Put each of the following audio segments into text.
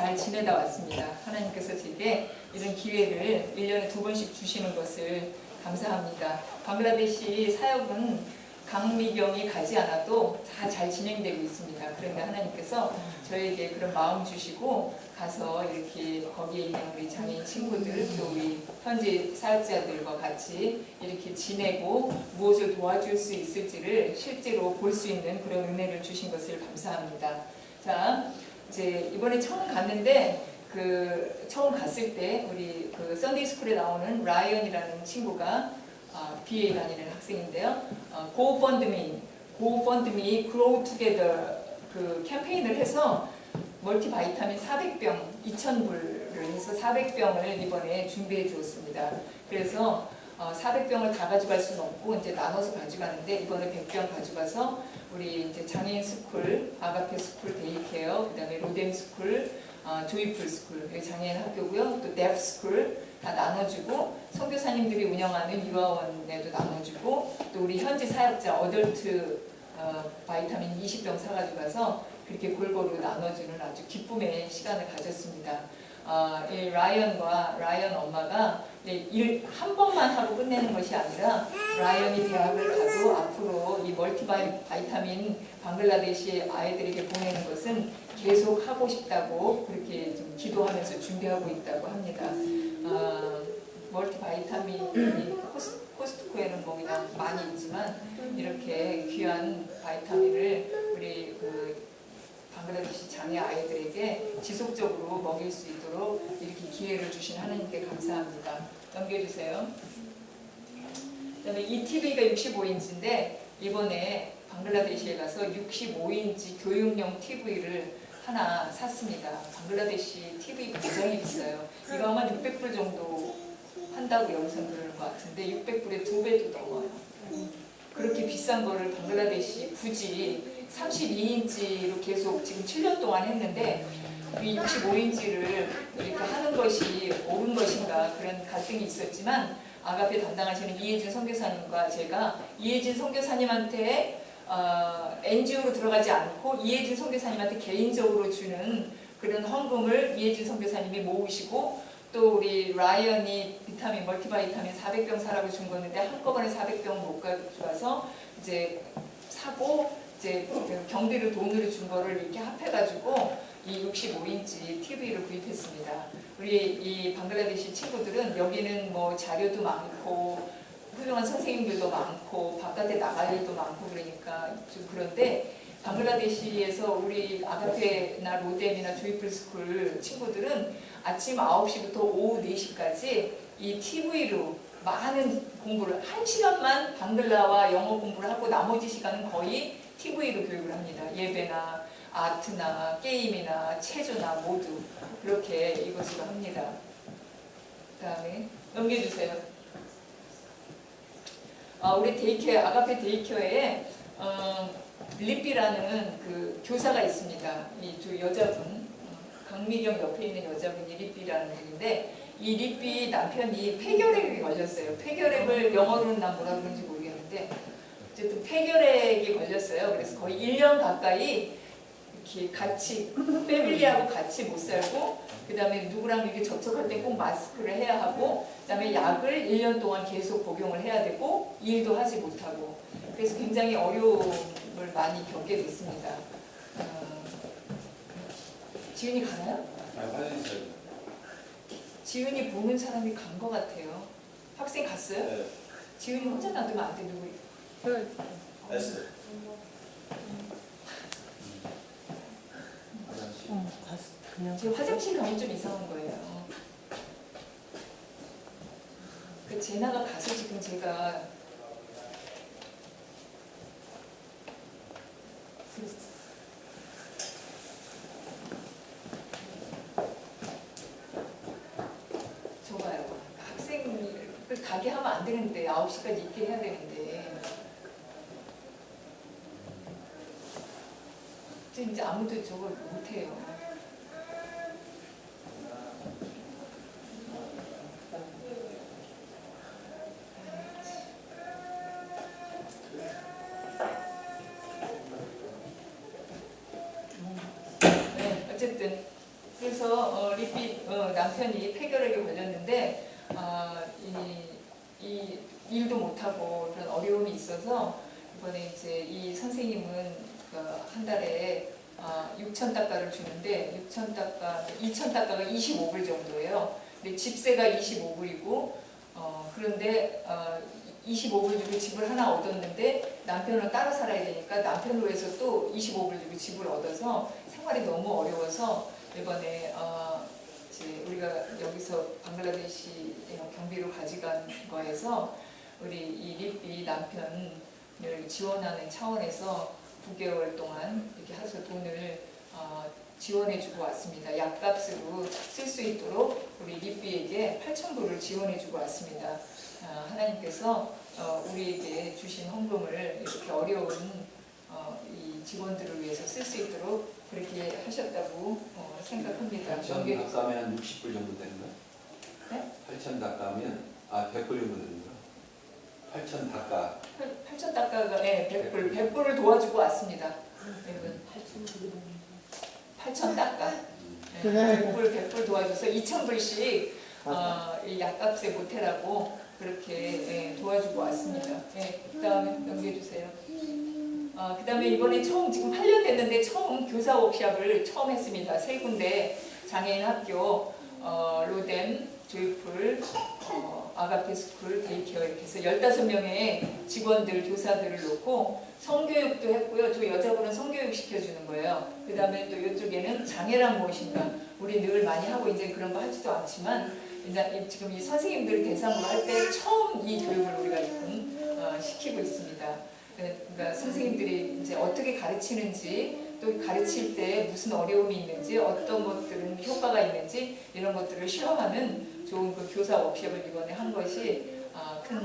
잘 지내다 왔습니다. 하나님께서 제게 이런 기회를 1년에 두 번씩 주시는 것을 감사합니다. 방글라데시 사역은 강미경이 가지 않아도 다 잘 진행되고 있습니다. 그런데 하나님께서 저에게 그런 마음 주시고 가서 이렇게 거기에 있는 우리 장애인 친구들 또 우리 현지 사역자들과 같이 이렇게 지내고 무엇을 도와줄 수 있을지를 실제로 볼 수 있는 그런 은혜를 주신 것을 감사합니다. 자, 이제 이번에 처음 갔는데 그 처음 갔을 때 우리 그 썬데이 스쿨에 나오는 라이언이라는 친구가 아, BA 다니는 학생인데요. 어, GoFundMe, GoFundMe Grow Together 그 캠페인을 해서 멀티바이타민 400병 2,000불을 해서 400병을 이번에 준비해 주었습니다. 그래서 어, 400병을 다 가져갈 수는 없고 이제 나눠서 가져가는데 이번에 100병 가져가서 우리 이제 장애인 스쿨, 아가페 스쿨 데이케어, 그다음에 로뎀 스쿨, 어, 조이풀 스쿨, 장애인 학교고요. 또 데프 스쿨 다 나눠주고 선교사님들이 운영하는 유아원에도 나눠주고 또 우리 현지 사역자 어덜트 어, 바이타민 20병 사가지고 가서 그렇게 골고루 나눠주는 아주 기쁨의 시간을 가졌습니다. 어, 이 라이언과 라이언 엄마가 일 한 번만 하고 끝내는 것이 아니라 라이언이 대학을 가도 앞으로 이 멀티바이타민 방글라데시 아이들에게 보내는 것은 계속 하고 싶다고 그렇게 좀 기도하면서 준비하고 있다고 합니다. 어, 멀티바이타민이 코스, 코스트코에는 뭐 그냥 많이 있지만 이렇게 귀한 바이타민을 우리 그 방글라데시 장애 아이들에게 지속적으로 먹일 수 있도록 이렇게 기회를 주신 하나님께 감사합니다. 넘겨주세요. 그다음에 이 TV가 65인치인데 이번에 방글라데시에 가서 65인치 교육용 TV를 하나 샀습니다. 방글라데시 TV 굉장히 비싸요. 이거 아마 600불 정도 한다고 여기서 그러는 것 같은데 600불에 두 배도 넘어요. 그렇게 비싼 거를 방글라데시 굳이 32인치로 계속 지금 7년 동안 했는데 이 65인치를 이렇게 하는 것이 옳은 것인가 그런 갈등이 있었지만 아가페 담당하시는 이혜진 선교사님과 제가 이혜진 선교사님한테 어, NGO로 들어가지 않고 이혜진 선교사님한테 개인적으로 주는 그런 헌금을 이혜진 선교사님이 모으시고 또 우리 라이언이 비타민 멀티바이타민 400병 사라고 준 거는데 한꺼번에 400병 못 가져와서 이제 사고 이제 그 경비를 돈으로 준 거를 이렇게 합해가지고 이 65인치 TV를 구입했습니다. 우리 이 방글라데시 친구들은 여기는 뭐 자료도 많고 훌륭한 선생님들도 많고 바깥에 나갈 일도 많고 그러니까 좀 그런데 방글라데시에서 우리 아가페나 로뎀이나 조이풀 스쿨 친구들은 아침 9시부터 오후 4시까지 이 TV로 많은 공부를 한 시간만 방글라와 영어 공부를 하고 나머지 시간은 거의 TV로 교육을 합니다. 예배나 아트나 게임이나 체조나 모두 그렇게 이것으로 합니다. 그 다음에 넘겨주세요. 어, 우리 데이케어 아가페 데이케어에 어, 리삐라는 그 교사가 있습니다. 이 두 여자분 어, 강미경 옆에 있는 여자분이 리삐라는 분인데 이 리삐 남편이 폐결핵에 걸렸어요. 폐결핵을 영어로는 난 뭐라 그런지 모르겠는데 어쨌든 폐결핵이 걸렸어요. 그래서 거의 1년 가까이 이렇게 같이 패밀리하고 같이 못 살고 그 다음에 누구랑 이렇게 접촉할 때 꼭 마스크를 해야 하고 그 다음에 약을 1년 동안 계속 복용을 해야 되고 일도 하지 못하고 그래서 굉장히 어려움을 많이 겪게 됐습니다. 어, 지은이 가나요? 아, 화장실. 지은이 보는 사람이 간 것 같아요. 학생 갔어요? 네. 지은이 혼자 놔두면 안 돼. 누구? 됐어. 화장실. 어, 갔어. 그냥 지금 화장실 가면 좀 이상한 거예요. 그 제나가 가서 지금 제가 저봐요. 학생을 가게 하면 안 되는데 9시까지 있게 해야 되는데 이제 아무도 저걸 못해요. 네, 어쨌든 그래서 어, 리피 어, 남편이 폐결핵에 걸렸는데 아, 이, 이 일도 못하고 그런 어려움이 있어서 이번에 이제 이 선생님은 그한 달에 아, 6천 달러를 주는데 6천 달러, 2천 달러가 25불 정도예요. 근데 집세가 25불이고 어, 그런데 어, 25불 주고 집을 하나 얻었는데 남편은 따로 살아야 되니까 남편으로 해서 또 25불 주고 집을 얻어서 생활이 너무 어려워서 이번에 어, 이제 우리가 여기서 방글라데시 경비로 가져간 거에서 우리 이 리삐 남편을 지원하는 차원에서 9개월 동안 이렇게 해서 돈을 어, 지원해주고 왔습니다. 약값으로 쓸 수 있도록 우리 리삐에게 8천 불을 지원해주고 왔습니다. 아, 하나님께서 어, 우리에게 주신 헌금을 이렇게 어려운 어, 이 직원들을 위해서 쓸 수 있도록 그렇게 하셨다고 어, 생각합니다. 8천 연계- 닭가면 한 60불 정도 되는 거야? 네? 8천 닭가면 아 100불 정도 되는 거야? 8천 닭가 8천 달러가 네, 100불, 100불을 도와주고 왔습니다. 여러분, 8천 달러. 네, 100불, 100불 도와줘서 2,000불씩 어, 이 약값에 보태라고 그렇게 예, 도와주고 왔습니다. 예, 그 다음에 넘겨주세요 어, 그 다음에 이번에 처음 지금 8년 됐는데 처음 교사 워크샵을 처음 했습니다. 세 군데 장애인 학교, 어, 로뎀, 조이풀, 어, 아가페 스쿨, 데이케어 이렇게 해서 15명의 직원들, 교사들을 놓고 성교육도 했고요. 저 여자분은 성교육 시켜주는 거예요. 그 다음에 또 이쪽에는 장애란 무엇인가. 우리 늘 많이 하고 이제 그런 거 하지도 않지만 이제 지금 이 선생님들 대상으로 할 때 처음 이 교육을 우리가 지금 어, 시키고 있습니다. 그러니까 선생님들이 이제 어떻게 가르치는지 또 가르칠 때 무슨 어려움이 있는지 어떤 것들은 효과가 있는지 이런 것들을 실험하는 좋은 그 교사 워크숍을 이번에 한 것이 아, 큰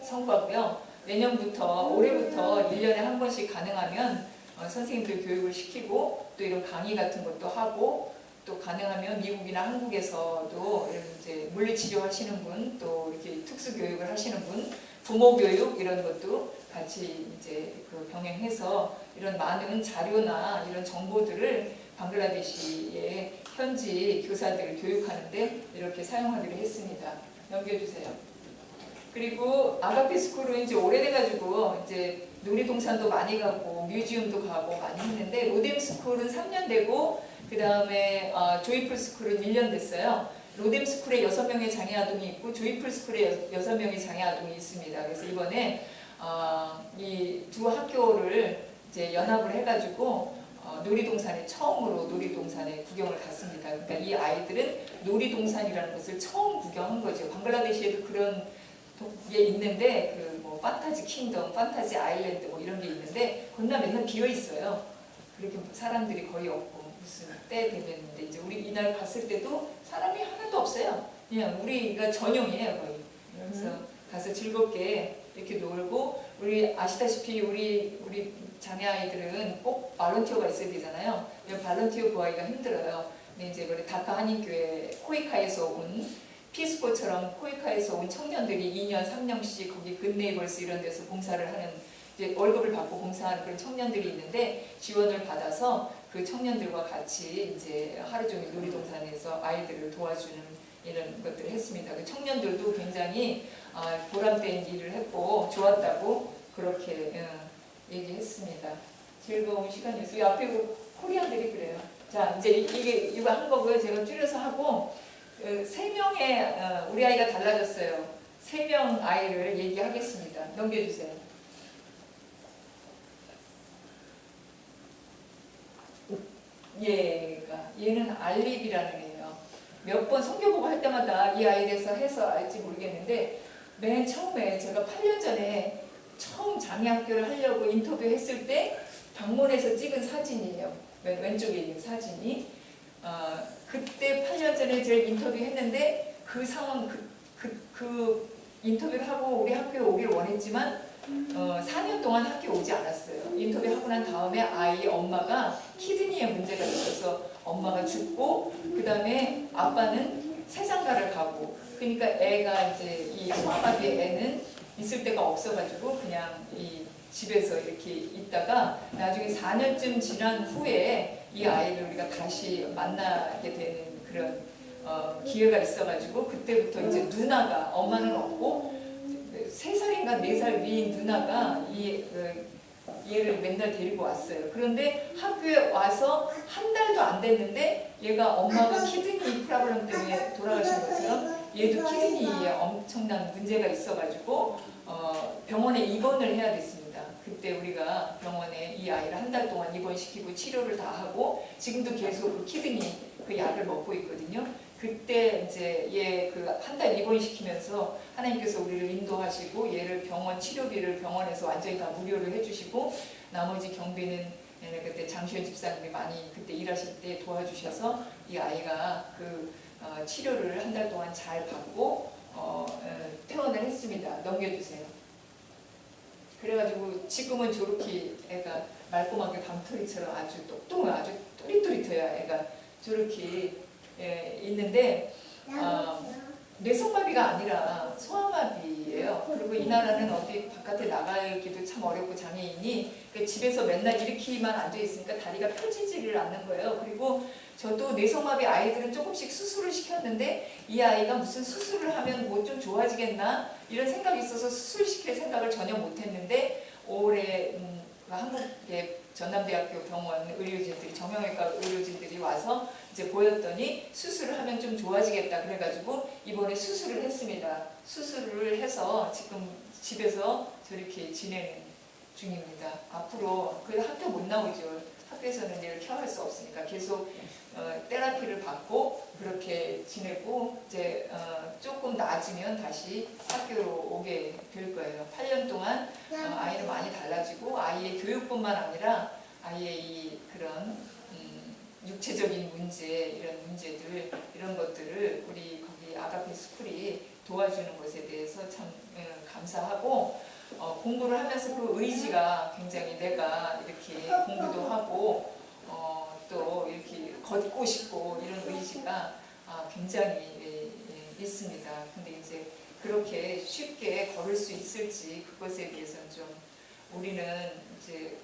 성과고요. 내년부터 올해부터 1년에 한 번씩 가능하면 어, 선생님들 교육을 시키고 또 이런 강의 같은 것도 하고 또 가능하면 미국이나 한국에서도 이제 물리치료 하시는 분, 또 이렇게 특수 교육을 하시는 분, 부모 교육 이런 것도 같이 이제 그 병행해서 이런 많은 자료나 이런 정보들을 방글라데시의 현지 교사들을 교육하는데 이렇게 사용하기로 했습니다. 넘겨주세요. 그리고 아가페 스쿨은 이제 오래돼가지고 이제 놀이동산도 많이 가고 뮤지엄도 가고 많이 했는데 로뎀 스쿨은 3년 되고 그 다음에 어, 조이풀 스쿨은 1년 됐어요. 로뎀 스쿨에 6명의 장애 아동이 있고 조이풀 스쿨에 6명의 장애 아동이 있습니다. 그래서 이번에 어, 이두 학교를 이제 연합을 해가지고 어, 놀이동산에 처음으로 놀이동산에 구경을 갔습니다. 그러니까 이 아이들은 놀이동산이라는 것을 처음 구경한 거죠. 방글라데시에도 그런 도- 게 있는데 그 뭐 판타지 킹덤, 판타지 아일랜드 뭐 이런 게 있는데 건너 맨날 비어 있어요. 그렇게 사람들이 거의 없고 무슨 때 되겠는데 이제 우리 이날 갔을 때도 사람이 하나도 없어요. 그냥 우리가 전용이에요 거의. 그래서 가서 즐겁게 이렇게 놀고 우리 아시다시피 우리 우리 장애 아이들은 꼭 발런티어가 있어야 되잖아요. 발런티어 구하기가 힘들어요. 근데 이제 우리 다카 한인교회 코이카에서 온 피스코처럼 코이카에서 온 청년들이 2년, 3년씩 거기 근네이벌스 이런 데서 봉사를 하는 이제 월급을 받고 봉사하는 그런 청년들이 있는데 지원을 받아서 그 청년들과 같이 이제 하루 종일 놀이동산에서 아이들을 도와주는 이런 것들을 했습니다. 그 청년들도 굉장히 아, 보람된 일을 했고 좋았다고 그렇게 어, 얘기했습니다. 즐거운 시간이었어요. 이 앞에 그 코리안들이 그래요. 자 이제 이- 이게 이거 한 거고요. 제가 줄여서 하고 그세 명의 어, 우리 아이가 달라졌어요. 세 명 아이를 얘기하겠습니다. 넘겨주세요. 얘가 얘는 알립이라는 애예요. 몇 번 성교보고 할 때마다 이 아이에 대해서 해서 알지 모르겠는데 맨 처음에 제가 8년 전에 처음 장애학교를 하려고 인터뷰했을 때 방문해서 찍은 사진이에요. 맨 왼쪽에 있는 사진이. 어, 그때 8년 전에 제가 인터뷰했는데 그 상황 그, 그, 그 인터뷰를 하고 우리 학교에 오기를 원했지만 어, 4년 동안 학교에 오지 않았어요. 인터뷰하고 난 다음에 아이 엄마가 키드니에 문제가 있어서 엄마가 죽고 그 다음에 아빠는 세상가를 가고. 그러니까 애가 이제 이 소아마비 애는 있을 데가 없어가지고 그냥 이 집에서 이렇게 있다가 나중에 4년쯤 지난 후에 이 아이를 우리가 다시 만나게 되는 그런 어, 기회가 있어가지고 그때부터 이제 누나가 엄마는 없고 세 살인가 네살 위인 누나가 이 그, 얘를 맨날 데리고 왔어요. 그런데 학교에 와서 한 달도 안 됐는데 얘가 엄마가 키드니 프라블럼 때문에 돌아가신 것처럼 얘도 키드니에 엄청난 문제가 있어가지고 어, 병원에 입원을 해야 됐습니다. 그때 우리가 병원에 이 아이를 한 달 동안 입원시키고 치료를 다 하고 지금도 계속 그 키드니 그 약을 먹고 있거든요. 그때 이제 얘 그 한 달 입원시키면서 하나님께서 우리를 인도하시고 얘를 병원 치료비를 병원에서 완전히 다 무료로 해주시고 나머지 경비는 그때 장시현 집사님이 많이 그때 일하실 때 도와주셔서 이 아이가 그 어, 치료를 한 달 동안 잘 받고 어, 어, 퇴원을 했습니다. 넘겨주세요. 그래가지고 지금은 저렇게 애가 말꼬맣게 밤토리처럼 아주 똑똑한 아주 또릿또릿해요. 애가 저렇게 예, 있는데 어, 뇌성마비가 아니라 소아마비예요. 그리고 이 나라는 어디 바깥에 나가기도 참 어렵고 장애인이 그 집에서 맨날 이렇게만 앉아 있으니까 다리가 펴지지를 않는 거예요. 그리고 저도 뇌성마비 아이들은 조금씩 수술을 시켰는데 이 아이가 무슨 수술을 하면 뭐 좀 좋아지겠나 이런 생각이 있어서 수술시킬 생각을 전혀 못했는데 올해 음, 한국의 전남대학교 병원 의료진들이 정형외과 의료진들이 와서 이제 보였더니 수술을 하면 좀 좋아지겠다 그래가지고 이번에 수술을 했습니다. 수술을 해서 지금 집에서 저렇게 지내는 중입니다. 앞으로 그 학교 못 나오죠. 학교에서는 얘를 케어할 수 없으니까 계속 어, 테라피를 받고 그렇게 지내고 이제 어, 조금 나아지면 다시 학교로 오게 될 거예요. 8년 동안 어, 아이는 많이 달라지고 아이의 교육뿐만 아니라 아이의 이 그런 음, 육체적인 문제 이런 문제들 이런 것들을 우리 거기 아가페 스쿨이 도와주는 것에 대해서 참 어, 감사하고 어, 공부를 하면서 그 의지가 굉장히 내가 이렇게 공부도 하고 어, 또 이렇게 걷고 싶고 이런 의지가 아, 굉장히 예, 예, 있습니다. 근데 이제 그렇게 쉽게 걸을 수 있을지 그것에 대해서는 좀 우리는 이제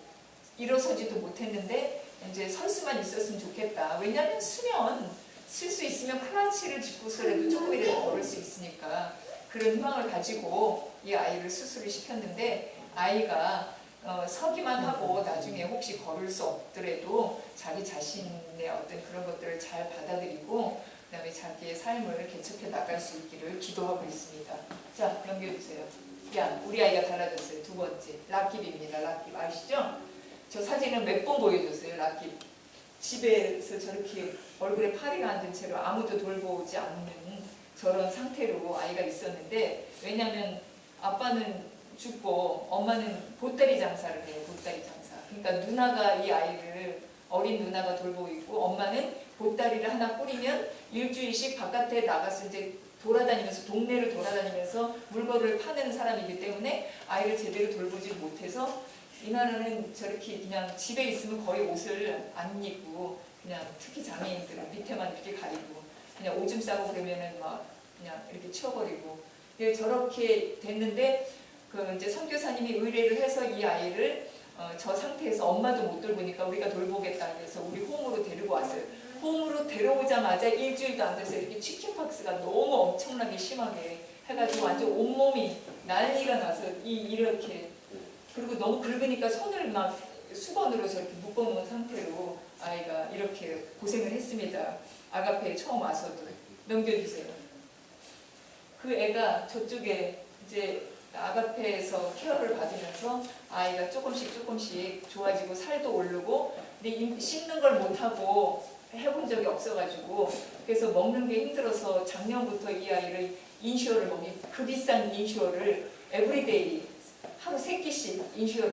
일어서지도 못했는데 이제 설 수만 있었으면 좋겠다. 왜냐하면 수면 쓸 수 있으면 크런치를 짚고서라도 조금이라도 걸을 수 있으니까 그런 희망을 가지고 이 아이를 수술을 시켰는데 아이가 어, 서기만 하고 나중에 혹시 걸을 수 없더라도 자기 자신의 어떤 그런 것들을 잘 받아들이고 그 다음에 자기의 삶을 개척해 나갈 수 있기를 기도하고 있습니다. 자 넘겨주세요. 야 우리 아이가 달라졌어요. 두 번째 락깁입니다. 락깁 아시죠? 저 사진은 몇 번 보여줬어요. 락깁 집에서 저렇게 얼굴에 파리가 앉은 채로 아무도 돌보지 않는 저런 상태로 아이가 있었는데 왜냐하면 아빠는 죽고 엄마는 보따리 장사를 해요. 보따리 장사. 그러니까 누나가 이 아이를 어린 누나가 돌보고 있고 엄마는 보따리를 하나 뿌리면 일주일씩 바깥에 나가서 이제 돌아다니면서 동네를 돌아다니면서 물건을 파는 사람이기 때문에 아이를 제대로 돌보지 못해서 이 나라는 저렇게 그냥 집에 있으면 거의 옷을 안 입고 그냥 특히 장애인들은 밑에만 이렇게 가리고 그냥 오줌 싸고 그러면은 막 그냥 이렇게 치워버리고 예, 저렇게 됐는데 그 이제 선교사님이 의뢰를 해서 이 아이를 어, 저 상태에서 엄마도 못 돌보니까 우리가 돌보겠다 그래서 우리 홈으로 데리고 왔어요. 홈으로 데려오자마자 일주일도 안 돼서 이렇게 치킨박스가 너무 엄청나게 심하게 해가지고 완전 온몸이 난리가 나서 이 이렇게 그리고 너무 긁으니까 손을 막 수건으로 저렇게 묶어놓은 상태로 아이가 이렇게 고생을 했습니다. 아가페에 처음 와서도 넘겨주세요. 그 애가 저쪽에 이제 아가페에서 케어를 받으면서 아이가 조금씩 조금씩 좋아지고 살도 오르고 근데 이- 씻는 걸 못하고 해본 적이 없어가지고 그래서 먹는 게 힘들어서 작년부터 이 아이를 인슈어를 먹니 그 비싼 인슈어를 에브리데이 하루 세 끼씩 인슈어